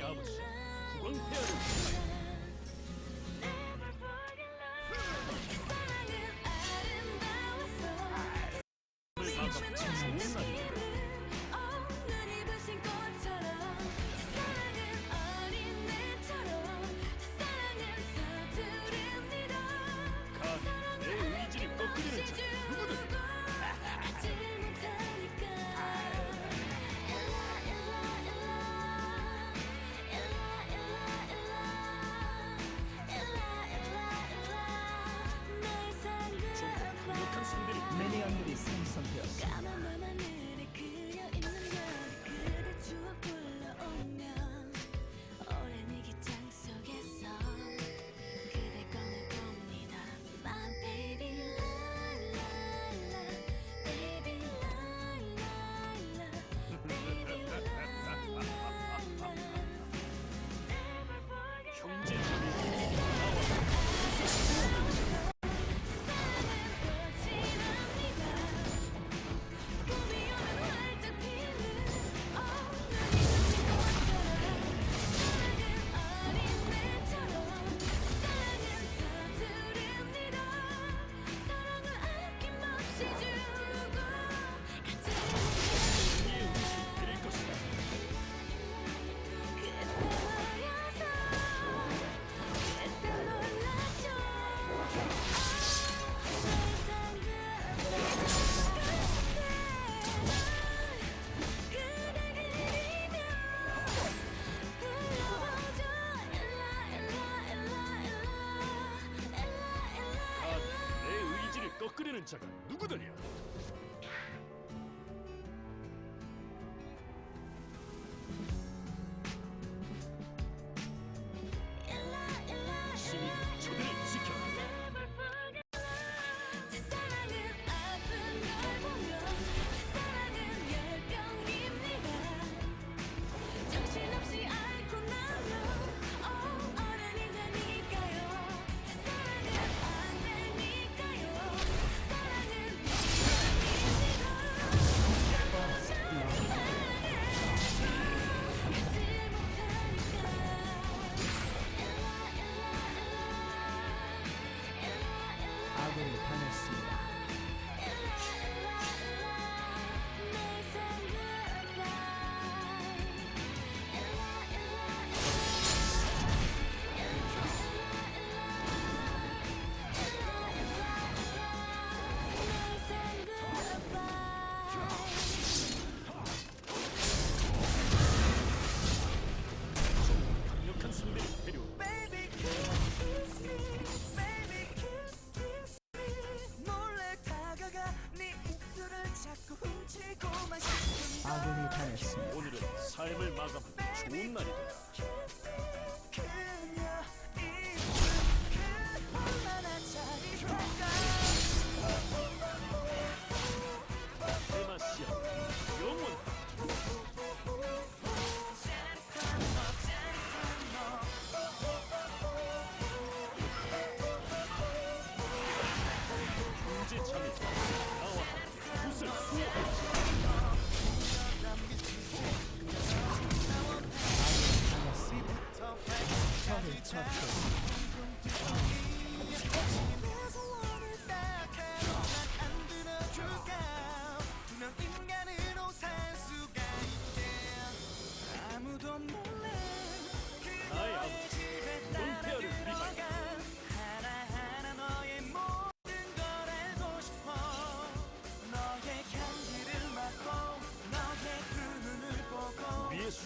阿布，库光佩尔。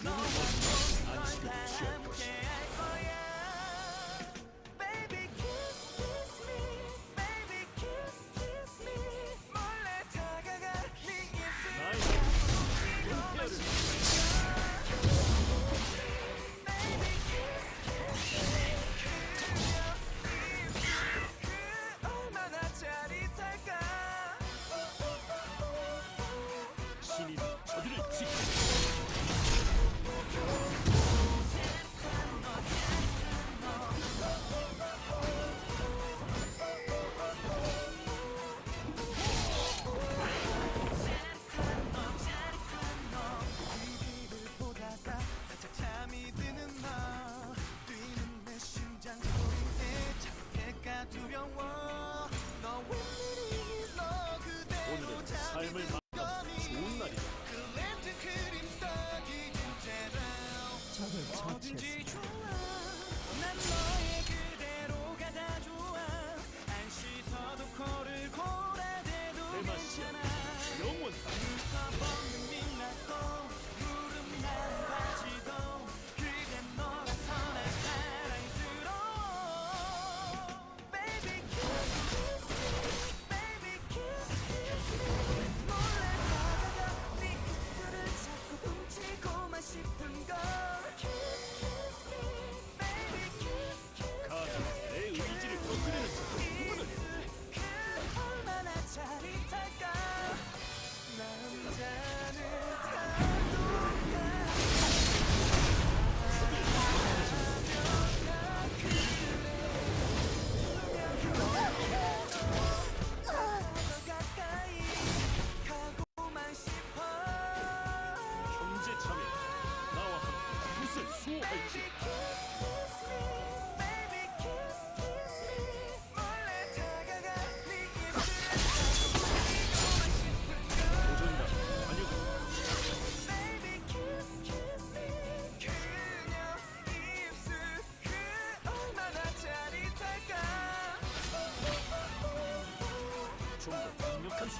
No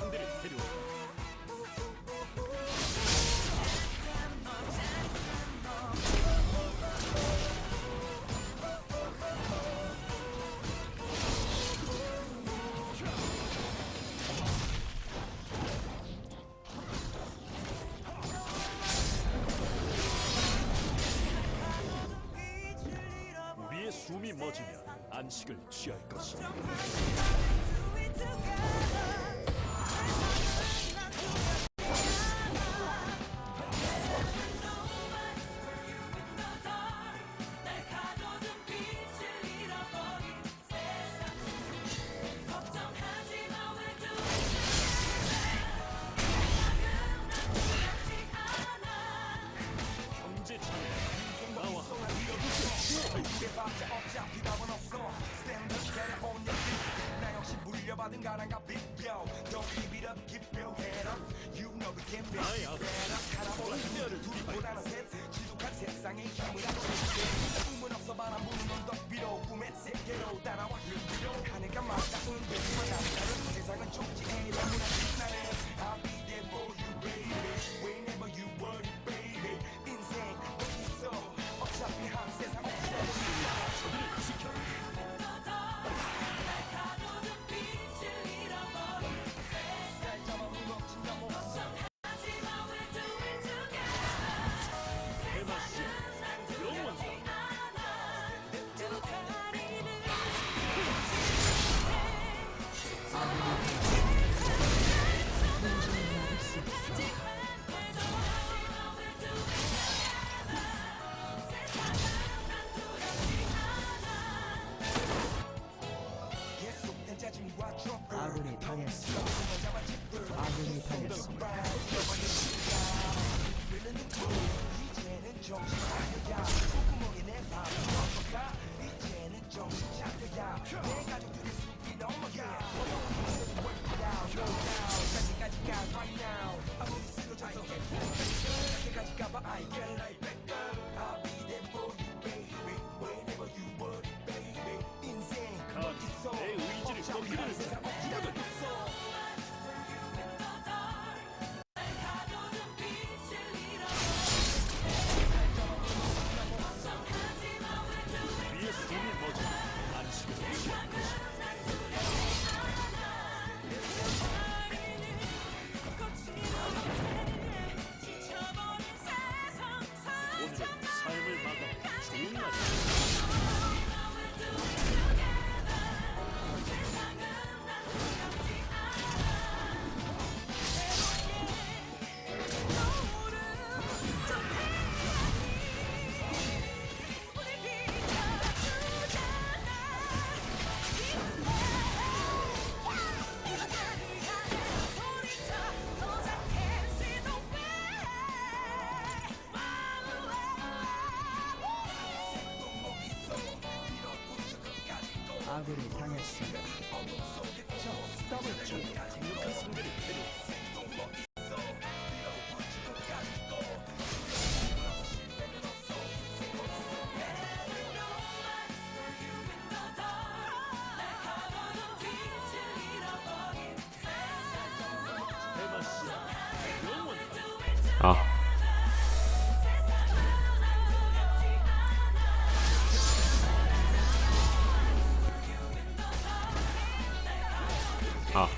상대를 데려 우리의 숨이 멎으면 안식을 취할 것이다. 아.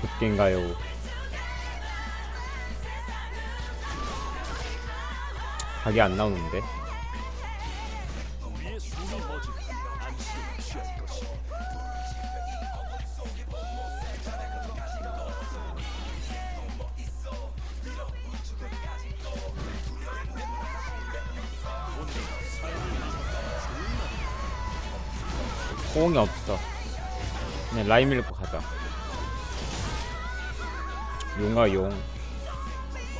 붓겐가요? 각이 안 나오는데? 라임 밀고 가자. 용가 용.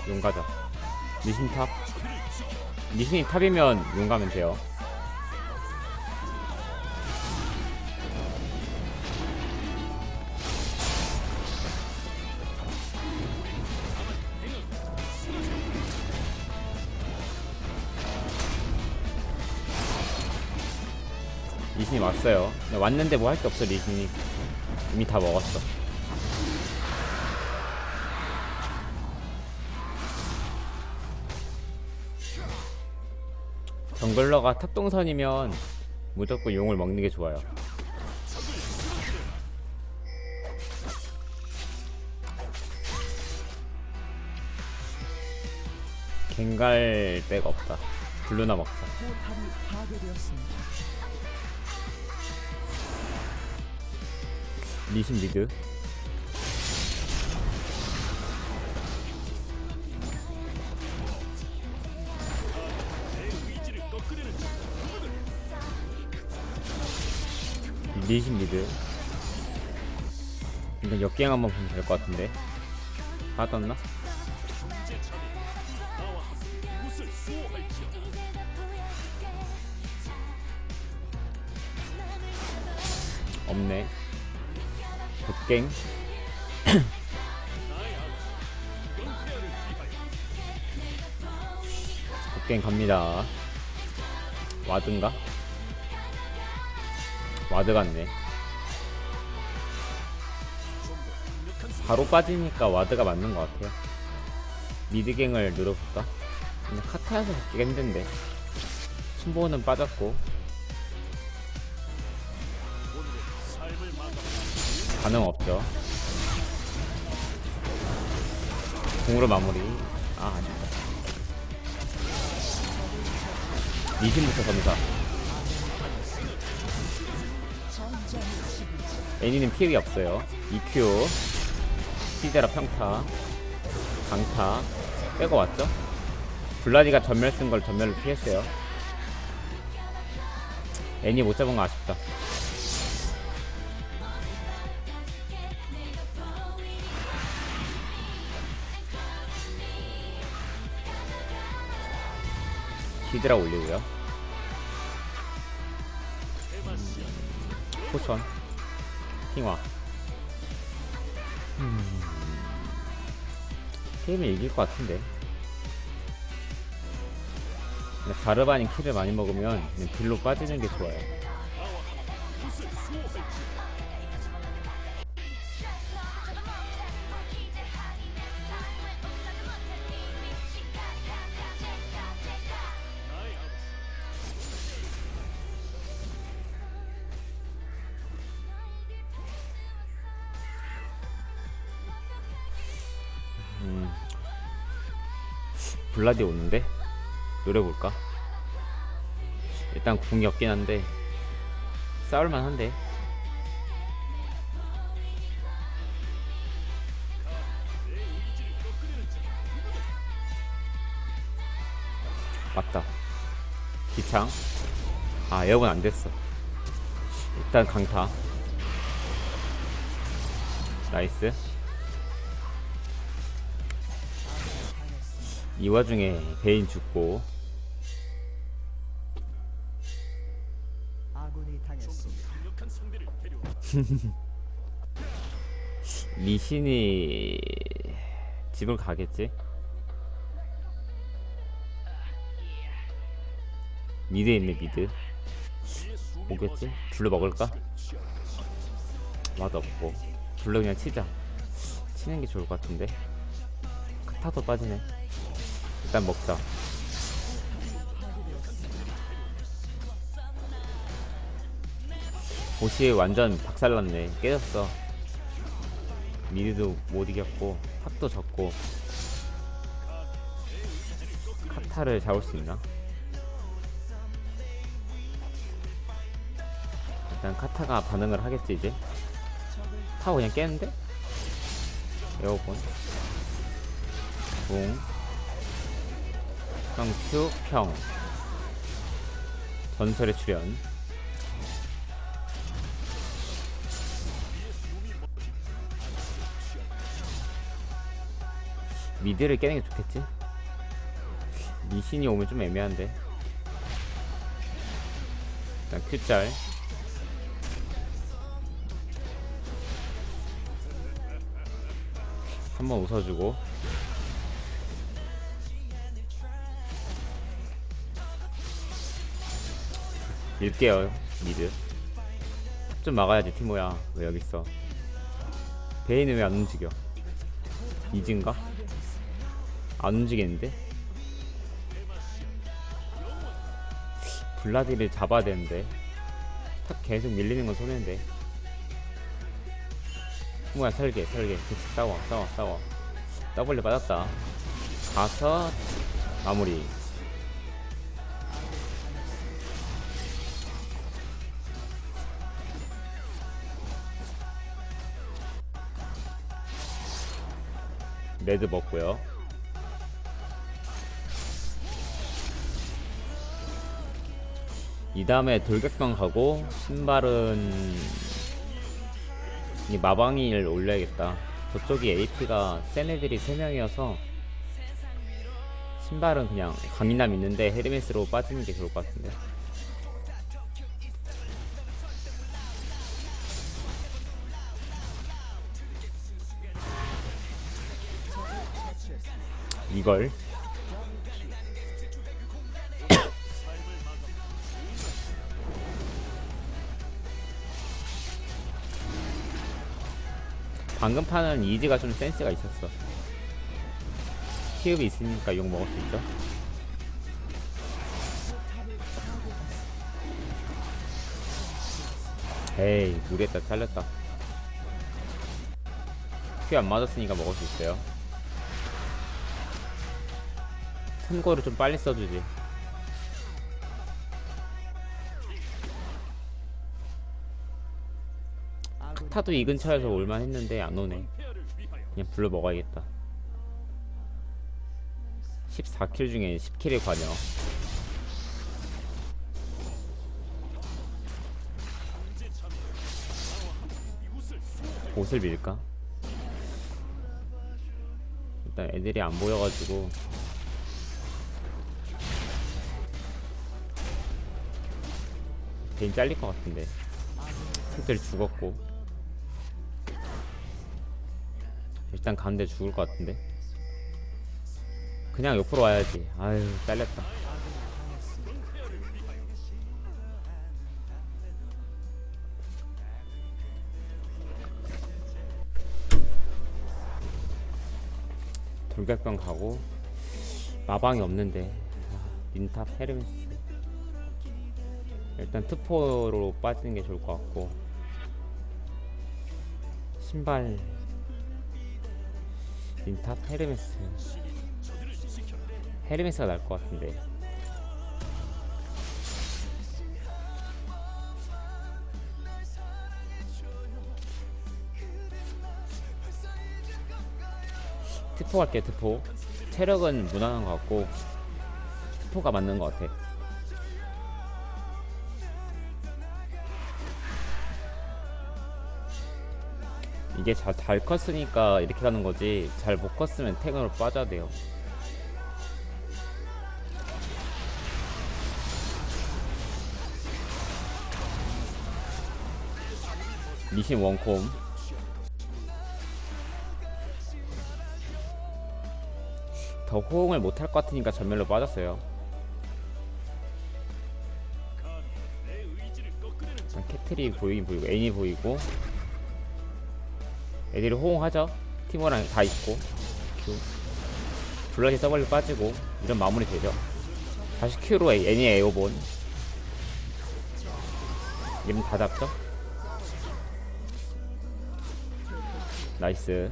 용가자. 니신 탑. 니신이 탑이면 용 가면 돼요. 리신이 왔어요. 왔는데 뭐 할 게 없어 리신이. 이미 다 먹었어 정글러가 탑동선이면 무조건 용을 먹는 게 좋아요. 갱갈 데가 없다. 블루나 먹자. 리신 자 리신 미드. 이건 역갱 한번 보면 될 것 같은데. 받았나? 갱. 굿갱 갑니다. 와드인가? 와드 같네. 바로 빠지니까 와드가 맞는 것 같아요. 미드갱을 늘어볼까? 근데 카타에서 잡기가 힘든데. 순보는 빠졌고, 반응 없죠. 공으로 마무리. 아, 아쉽다. 리신부터 점사. 애니는 피해가 없어요. EQ, 시데라 평타, 강타, 빼고 왔죠? 블라디가 전멸 쓴 걸 전멸로 피했어요. 애니 못 잡은 거 아쉽다. 히드라 올리고요. 포션, 핑화. 음... 게임을 이길 것 같은데. 가르바닌 킬을 많이 먹으면 딜로 빠지는 게 좋아요. 블라디 오는데 노려볼까? 일단 궁이 없긴 한데 싸울만 한데. 맞다. 기창? 아 에어건 안 됐어. 일단 강타. 나이스 이 와중에 베인 죽고 리신이 집을 가겠지? 미드에 있네 미드 오겠지? 블루 먹을까? 맛없고 블루 그냥 치자 치는 게 좋을 것 같은데 카타도 빠지네 일단 먹자. 보시 완전 박살났네. 깨졌어. 미드도 못 이겼고 탑도 졌고 카타를 잡을 수 있나? 일단 카타가 반응을 하겠지 이제? 타고 그냥 깨는데? 에어본. 붕 평큐 평. 전설의 출현 미드를 깨는 게 좋겠지? 리신이 오면 좀 애매한데. 일단 Q짤. 한번 웃어주고 밀게요 미드. 탑좀 막아야지 티모야. 왜 여기 있어? 베인은 왜 안 움직여? 이진가? 안 움직이는데? 블라디를 잡아야 되는데. 탑 계속 밀리는 건 손해인데. 티모야 설계 설계. 그치 싸워 싸워 싸워. W 받았다. 가서 마무리 레드 먹고요. 이 다음에 돌격병 가고 신발은 이 마방이를 올려야겠다. 저쪽이 AP가 센 애들이 3명이어서 신발은 그냥 강인함 있는데 헤르메스로 빠지는 게 좋을 것 같은데. 이걸. 방금 판은 이지가 좀 센스가 있었어. 키흡이 있으니까 욕 먹을 수 있죠? 에이 무리했다 잘렸다. 큐 안 맞았으니까 먹을 수 있어요 선거를 좀 빨리 써주지. 아군이 타도 이 근처에서 올만 했는데 안 오네. 그냥 불러 먹어야겠다. 14킬 중에 10킬이 관여. 옷을 밀까? 일단 애들이 안 보여가지고 베인 잘릴 것 같은데. 특들 죽었고. 일단 가는데 죽을 것 같은데. 그냥 옆으로 와야지. 아유 잘렸다. 돌격병 가고 마방이 없는데. 아, 닌탑 헤르메스 일단 트포로 빠지는 게 좋을 것 같고. 신발. 닌탑 헤르메스. 헤르메스가 날 것 같은데. 트포 갈게 트포. 체력은 무난한 것 같고 트포가 맞는 것 같아 이게 자, 잘 컸으니까 이렇게 가는 거지 잘 못 컸으면 탱으로 빠져야 돼요. 리신 원콤. 더 호응을 못할 것 같으니까 전멸로 빠졌어요. 캐틀이 보이긴 보이고 애니 보이고 애들이 호응하죠. 티모랑 다 있고. 큐 블러디 W 빠지고 이런 마무리 되죠. 다시 Q로 애- 애니 에어본. 이름 다 잡죠. 나이스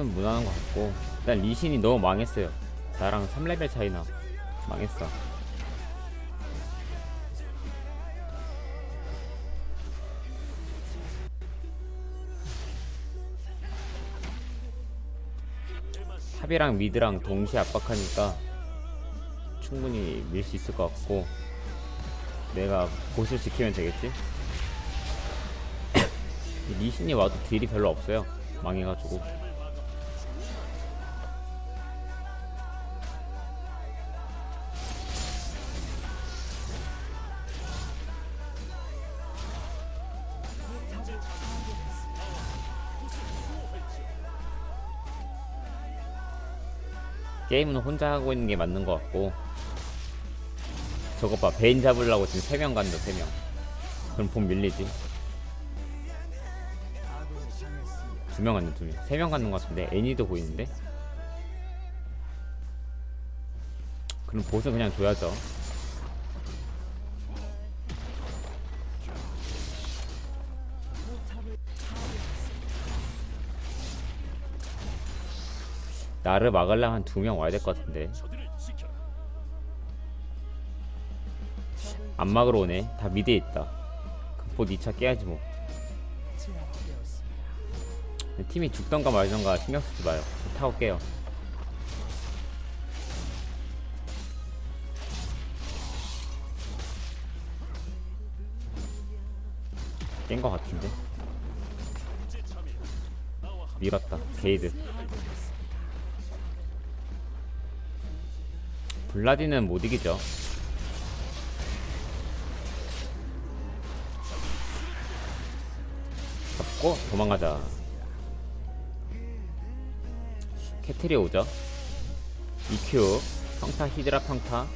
게임은 무난한 것 같고 일단 리신이 너무 망했어요. 나랑 3레벨 차이나. 망했어. 탑이랑 미드랑 동시에 압박하니까 충분히 밀 수 있을 것 같고 내가 보스를 지키면 되겠지? 리신이 와도 딜이 별로 없어요. 망해가지고 게임은 혼자 하고 있는 게 맞는 것 같고. 저것 봐 베인 잡으려고 지금 3명 간다 3명. 그럼 본 밀리지? 아군이 당했습니다. 2명 갔네 2명. 3명 갔는 것 같은데? 애니도 보이는데? 그럼 보스 그냥 줘야죠 나를 막으려면 한 2명 와야 될 것 같은데. 안 막으러 오네. 다 미드에 있다. 그보 2차 깨야지 뭐. 팀이 죽던가 말던가 신경 쓰지 마요. 타고 깨요. 깬거 같은데? 밀었다. 게이드 블라디는 못 이기죠. 잡고 도망가자. 캐틀이 오죠. EQ 평타 히드라 평타.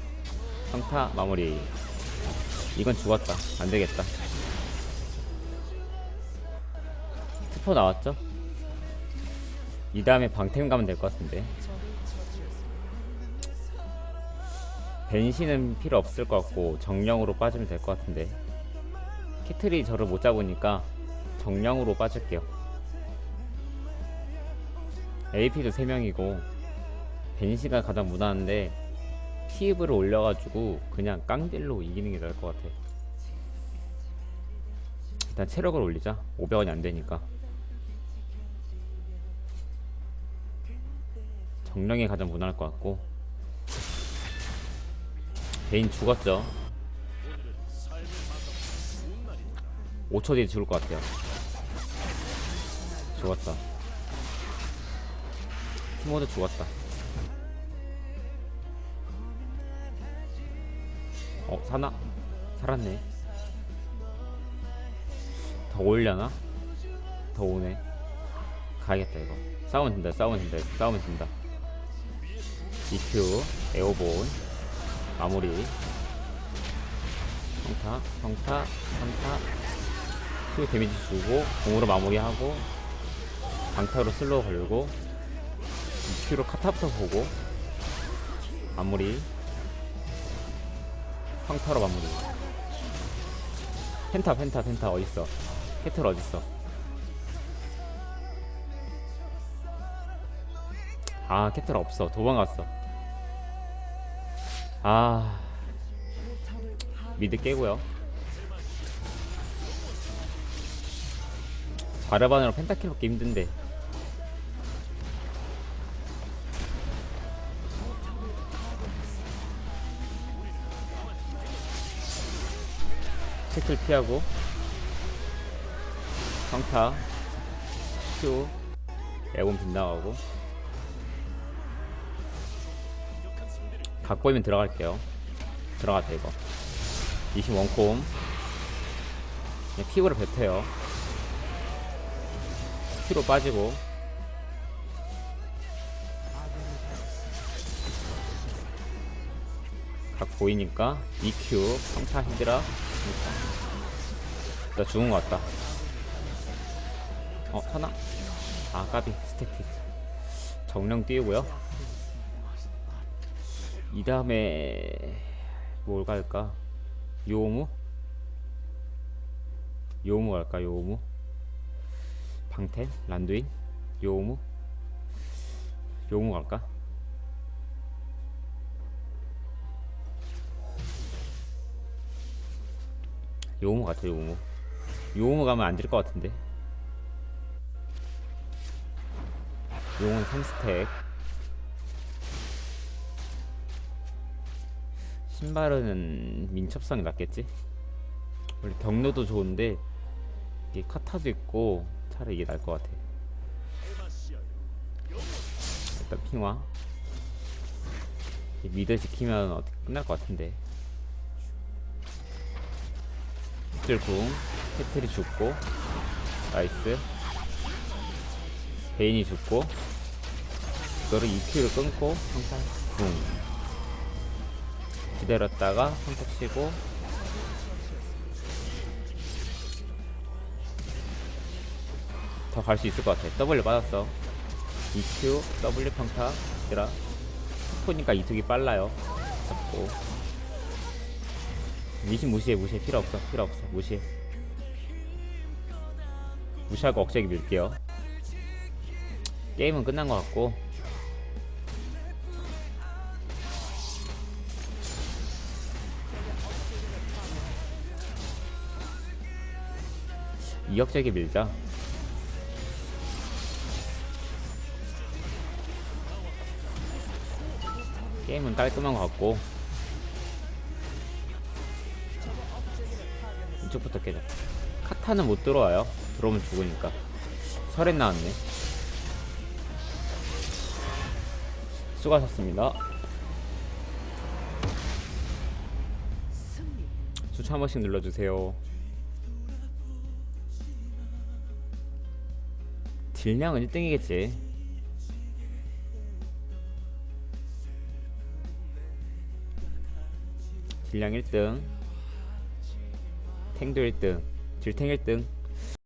평타 마무리. 이건 죽었다. 안되겠다. 스포 나왔죠? 이 다음에 방템 가면 될 것 같은데 벤시는 필요 없을 것 같고 정령으로 빠지면 될 것 같은데. 캐틀이 저를 못 잡으니까 정령으로 빠질게요. AP도 3명이고 벤시가 가장 무난한데 피입을 올려가지고 그냥 깡딜로 이기는 게 나을 것 같아. 일단 체력을 올리자. 500원이 안되니까. 정령이 가장 무난할 것 같고 베인 죽었죠. 오늘은 삶의 마감 좋은 날이다. 5초 뒤에 죽을 것 같아요. 죽었다. 티모도 죽었다. 어 사나? 살았네. 더 올려나? 더 오네. 가야겠다 이거. 싸우면 된다 싸우면 된다 싸우면 된다. EQ 에어본 마무리. 평타 평타 평타. 큐 데미지 주고 공으로 마무리하고 방타로 슬로우 걸고 EQ로 카타부터 보고 마무리. 평타로 마무리. 펜타 펜타 펜타 어딨어? 캐틀 어딨어? 아 캐틀 없어. 도망갔어 아 미드 깨고요. 자르반으로 펜타킬 먹기 힘든데. 채틀 피하고. 평타. 큐. 에본 빗나가고 각 보이면 들어갈게요. 들어갔다 이거. 21콤. 그냥 피부를 뱉어요. 피로 빠지고. 각 보이니까 EQ 평타 히드라 나 죽은 것 같다. 어 선아 아 까비. 스태틱. 정령 띄우고요 이 다음에 뭘 갈까? 요무? 요무 갈까? 요무? 방템? 란두인? 요무? 요무 갈까? 요무 같아 요무 요무 가면 안 될 것 같은데 요무는 3스택 신발은 민첩성이 낫겠지? 원래 경로도 좋은데 이게 카타도 있고 차라리 이게 나을 것 같아. 일단 이 미드 지키면 어떻게 끝날 것 같은데. 빗줄궁. 캐틀이 죽고. 나이스. 베인이 죽고. 이거를 EQ를 끊고 항상 궁 기다렸다가 선택 치고 더 갈 수 있을 것 같아 W 받았어 EQ, W 평타, 얘라 스포니까 이속이 빨라요. 잡고. 미신 무시해, 무시해. 필요 없어, 필요 없어. 무시해. 무시하고 억제기 밀게요. 게임은 끝난 것 같고. 이 억제기 밀자. 게임은 깔끔한 것 같고. 이쪽부터 깨자. 카타는 못 들어와요. 들어오면 죽으니까. 설엔 나왔네. 수고하셨습니다. 추천 한 번씩 눌러주세요 딜량은 1등이겠지. 딜량 1등. 탱도 1등. 딜탱 1등